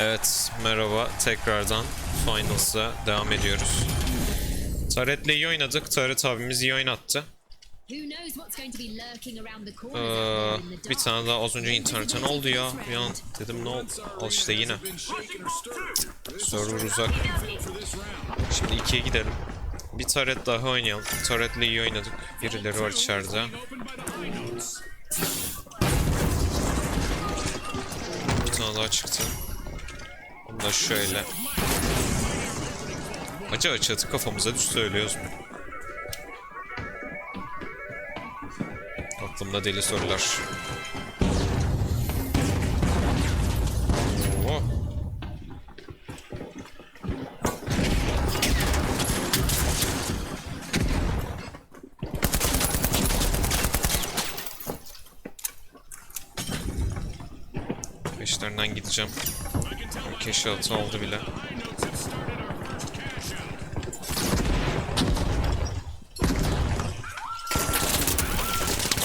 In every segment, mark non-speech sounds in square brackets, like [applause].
Evet, merhaba. Tekrardan Finals'a devam ediyoruz. Taret'le iyi oynadık. Taret abimiz iyi oynattı. Ee, bir tane daha az önce internetten oldu ya. Bir an dedim ne oldu? Al işte yine. Server uzak. Şimdi ikiye gidelim. Bir taret daha oynayalım. Taret'le iyi oynadık. Birileri var içeride. Bir tane daha çıktı. Da şöyle. Acı acı atı kafamıza düştü söylüyoruz mu? Aklımda deli sorular. Oo. Peşlerinden gideceğim. Keşatı oldu bile.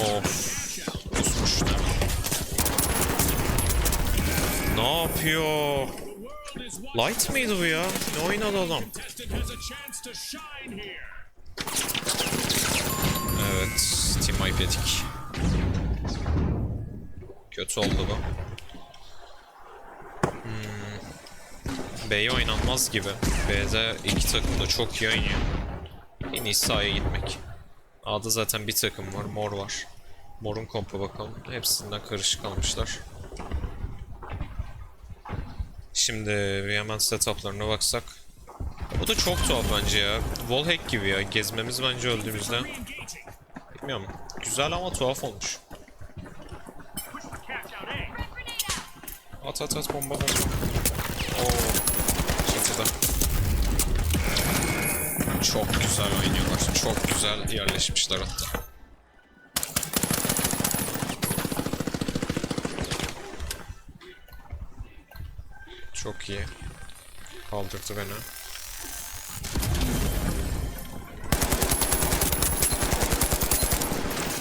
Of. Kusmuş. Ne yapıyor? Light mıydı bu ya? Ne oynadı adam? Evet. Team yedik. Kötü oldu bu. B'ye oynanmaz gibi. B'de iki takım da çok iyi oynuyor. En iyisi gitmek. A'da zaten bir takım var. Mor var. Mor'un kompa bakalım. Hepsinden karışık kalmışlar. Şimdi bir hemen setuplarına baksak. Bu da çok tuhaf bence ya. Wallhack gibi ya. Gezmemiz bence öldüğümüzde. Bilmiyorum. Güzel ama tuhaf olmuş. At at at bomba bomba. Oo. Çatıda. Çok güzel oynuyorlar. Çok güzel yerleşmişler hatta. Çok iyi. Kaldırdı beni.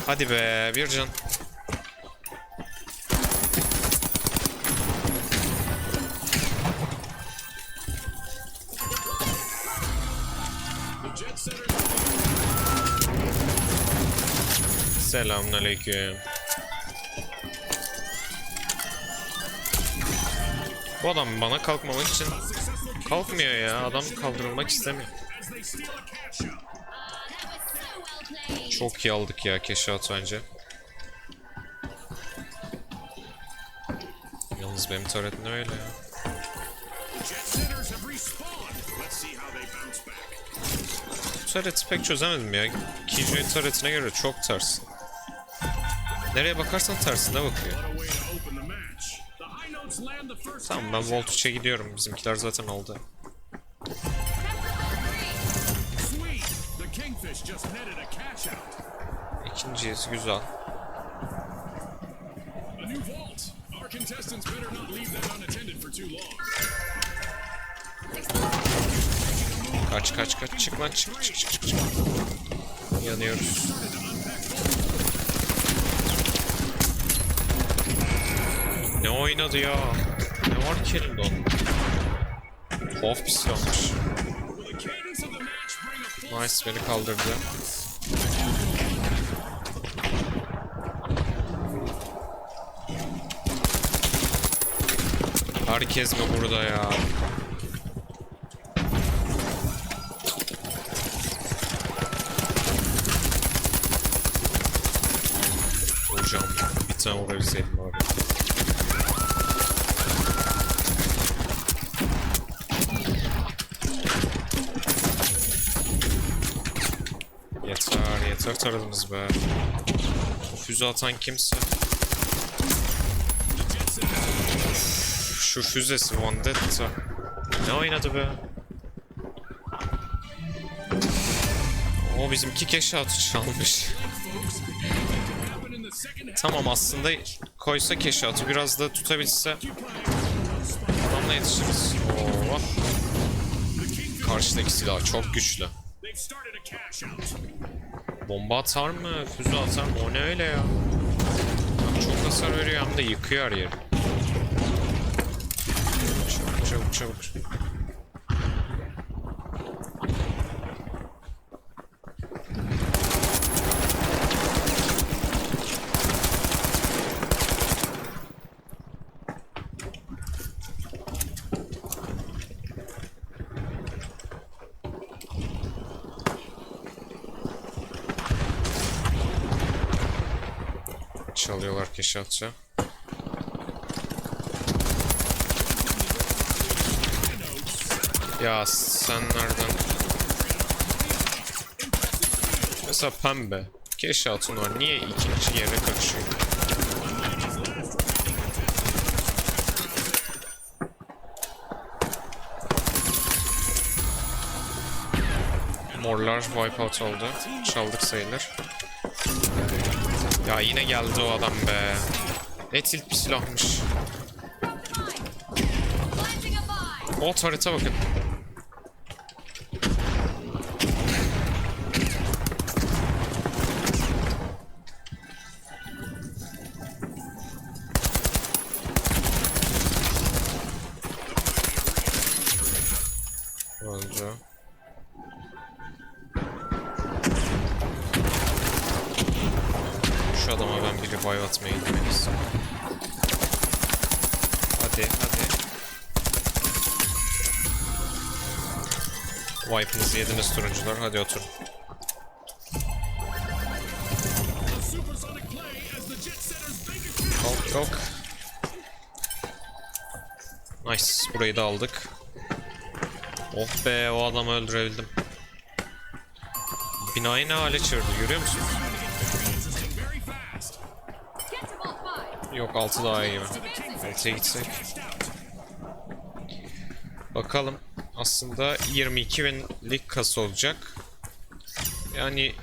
Hadi be bir can. Selamünaleyküm. Bu adam bana kalkmamak için kalkmıyor ya. Adam kaldırılmak istemiyor. Çok iyi aldık ya Keşat bence. Yalnız benim turret ne öyle ya. Bu turreti pek çözemedim ya. Killjoy turretine göre çok ters. Nereye bakarsan tersine bakıyor. Tamam ben Voltage'e gidiyorum. Bizimkiler zaten aldı. İkinciyiz güzel. Kaç kaç kaç çık lan çık çık çık. çık. Yanıyoruz. Ne oynadı ya? Ne var ki elinde onun? Tuhaf bir silahmış. Of Nice beni kaldırdı. Herkes mi burada ya? Hocam bir tane vurabilseydim taradınız be. Füze atan kimse. Şu füzesi Vendetta. Ne oynadı be? O bizimki keşatı çalmış. Tamam aslında koysa keşatı biraz da tutabilse adamla yetişiriz. Oo. Karşıdaki silah çok güçlü. Bomba atar mı? Füze atar mı? O ne öyle ya? Çok hasar veriyor hem de yıkıyor her yeri. Çok çabuk çabuk. Çalıyorlar keşatça. Ya sen nereden? Mesela pembe. Keşatın var. Niye ikinci yere kaçıyor? Morlar wipeout oldu. Çaldık sayılır. Ya yine geldi o adam be. Ne tilt bir silahmış. O harita bakın. Atmayı demek istiyorum. Hadi hadi. Wipe'ınızı yediniz turuncular. Hadi oturun. Kalk kalk. Nice. Burayı da aldık. Oh be o adamı öldürebildim. Binayı ne hale çevirdi görüyor musun? Yok altı daha iyi. Defensive. Altıya gitsek. Bakalım. Aslında 22 binlik kasa olacak. Yani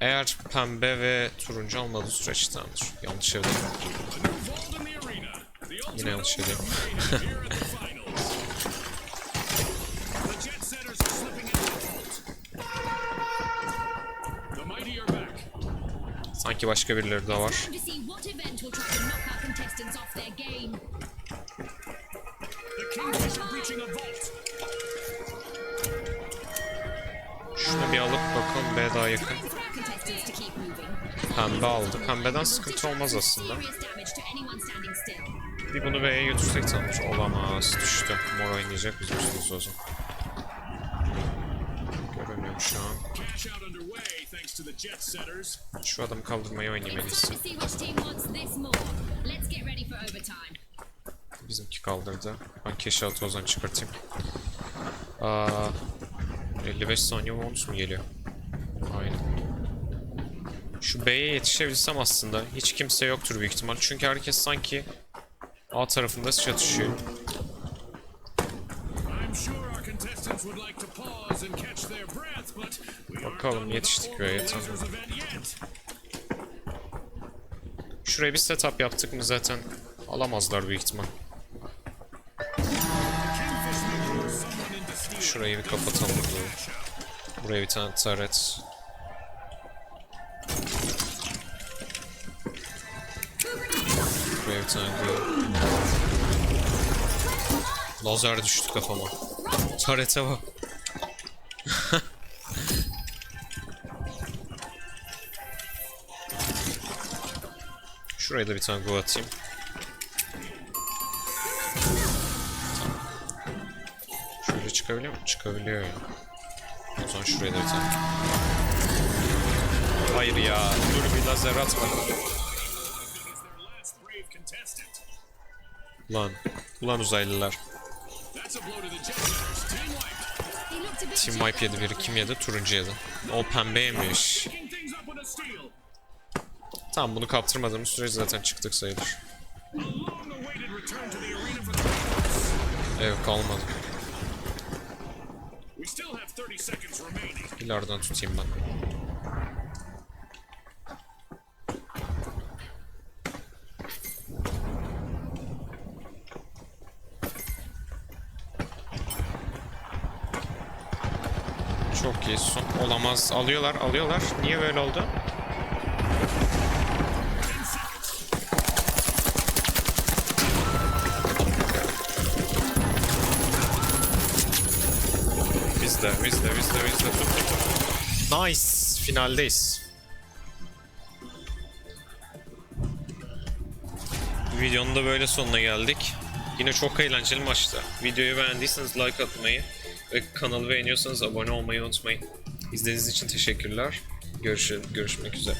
eğer pembe ve turuncu almadığı süreç tamamdır. Yanlış şey söyledim. A new vault in the arena. The Şunu bir alıp bakalım B daha yakın. Pembe aldı. Pembeden sıkıntı olmaz aslında. Bir bunu B'ye götürsek tamamdır. Olamaz. Düştü. Mor oynayacak biz misiniz o zaman? Göremiyorum şu an. Şu adamı kaldırmayı oynayayım en iyisi. Bizimki kaldırdı. Ben keşatı o zaman çıkartayım. Aa, 55 saniye bonus mu geliyor? Aynen. Şu B'ye yetişebilsem aslında hiç kimse yoktur büyük ihtimal. Çünkü herkes sanki A tarafında çatışıyor. Bakalım, yetiştik yet. Şuraya bir setup yaptık mı zaten alamazlar büyük ihtimal. Şurayı bir kapatalım. Buraya bir tane turret. Buraya bir tane glue. Lazer düştü kafama. Turret'e bak. [laughs] Şuraya da bir tane glue atayım. Çıkabiliyor mu? Çıkabiliyor ya. O zaman şuraya da bir tane. Hayır ya. Dur bir lazer atma. Is their last brave contestant. Lan. Ulan uzaylılar. Team wipe yedi biri. Kim yedi? Turuncu yedi. O pembeymiş. Tamam bunu kaptırmadığımız sürece zaten çıktık sayılır. A long-awaited İleriden tutayım ben. Çok iyi. Son olamaz. Alıyorlar, alıyorlar. Niye böyle oldu? Bizde. Tut, tut, tut. Nice. Finaldeyiz. Videonun da böyle sonuna geldik. Yine çok eğlenceli maçtı. Videoyu beğendiyseniz like atmayı ve kanalı beğeniyorsanız abone olmayı unutmayın. İzlediğiniz için teşekkürler. Görüş görüşmek üzere.